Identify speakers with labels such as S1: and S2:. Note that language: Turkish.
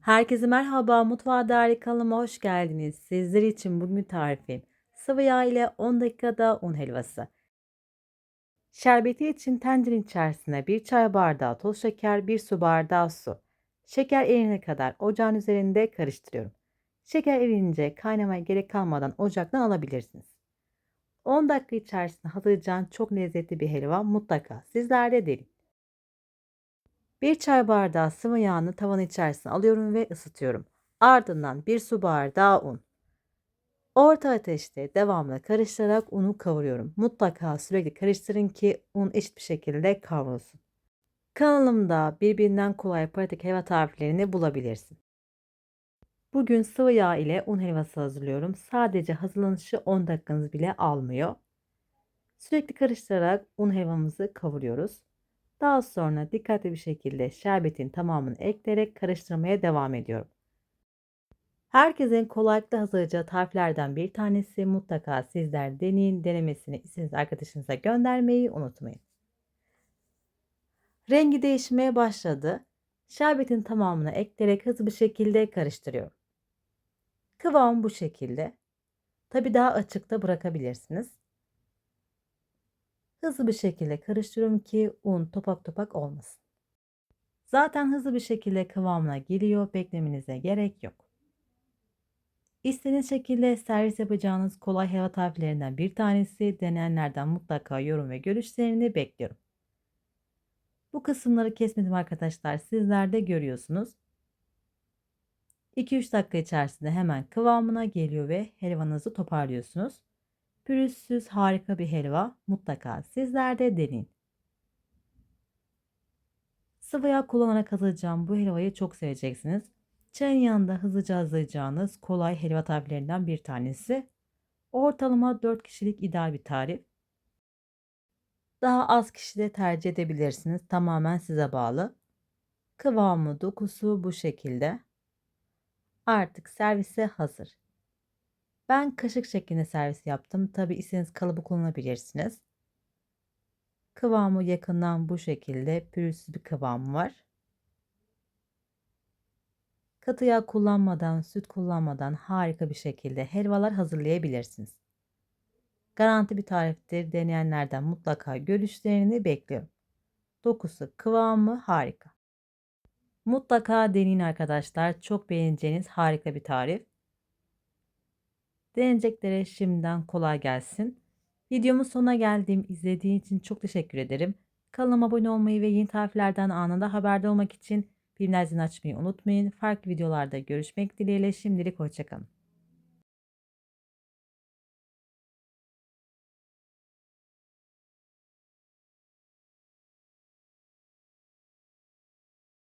S1: Herkese merhaba, Mutfağa Dair kanalıma hoş geldiniz. Sizler için bugün tarifim sıvı yağ ile 10 dakikada un helvası. Şerbeti için tencerenin içerisine 1 çay bardağı toz şeker, 1 su bardağı su. Şeker eriyene kadar ocağın üzerinde karıştırıyorum. Şeker eriyince kaynamaya gerek kalmadan ocaktan alabilirsiniz. 10 dakika içerisinde hazırlayacağınız çok lezzetli bir helva mutlaka sizler de deneyin. Bir çay bardağı sıvı yağını tavanın içerisine alıyorum ve ısıtıyorum. Ardından bir su bardağı un. Orta ateşte devamlı karıştırarak unu kavuruyorum. Mutlaka sürekli karıştırın ki un eşit bir şekilde kavrulsun. Kanalımda birbirinden kolay pratik helva tariflerini bulabilirsin. Bugün sıvı yağ ile un helvası hazırlıyorum. Sadece hazırlanışı 10 dakikanız bile almıyor. Sürekli karıştırarak un helvamızı kavuruyoruz. Daha sonra dikkatli bir şekilde şerbetin tamamını ekleyerek karıştırmaya devam ediyorum. Herkesin kolaylıkla hazırlayacağı tariflerden bir tanesi mutlaka sizler deneyin. Denemesini istediğiniz arkadaşınıza göndermeyi unutmayın. Rengi değişmeye başladı. Şerbetin tamamını ekleyerek hızlı bir şekilde karıştırıyorum. Kıvam bu şekilde. Tabi daha açıkta bırakabilirsiniz. Hızlı bir şekilde karıştırıyorum ki un topak topak olmasın. Zaten hızlı bir şekilde kıvamına geliyor. Beklemenize gerek yok. İstediğiniz şekilde servis yapacağınız kolay helva tariflerinden bir tanesi. Deneyenlerden mutlaka yorum ve görüşlerini bekliyorum. Bu kısımları kesmedim arkadaşlar. Sizler de görüyorsunuz. 2-3 dakika içerisinde hemen kıvamına geliyor ve helvanızı toparlıyorsunuz. Pürüzsüz harika bir helva mutlaka sizler de deneyin. Sıvı yağ kullanarak hazırlayacağım bu helvayı çok seveceksiniz. Çayın yanında hızlıca hazırlayacağınız kolay helva tariflerinden bir tanesi. Ortalama 4 kişilik ideal bir tarif. Daha az kişi de tercih edebilirsiniz. Tamamen size bağlı. Kıvamı, dokusu bu şekilde. Artık servise hazır. Ben kaşık şeklinde servis yaptım. Tabi istediğiniz kalıbı kullanabilirsiniz. Kıvamı yakından bu şekilde pürüzsüz bir kıvam var. Katı yağ kullanmadan, süt kullanmadan harika bir şekilde helvalar hazırlayabilirsiniz. Garanti bir tariftir. Deneyenlerden mutlaka görüşlerini bekliyorum. Dokusu, kıvamı harika. Mutlaka deneyin arkadaşlar. Çok beğeneceğiniz harika bir tarif. Deneyeceklere şimdiden kolay gelsin. Videomun sonuna geldiğim izlediğin için çok teşekkür ederim. Kanalıma abone olmayı ve yeni tariflerden anında haberdar olmak için bildirim açmayı unutmayın. Farklı videolarda görüşmek dileğiyle şimdilik hoşçakalın.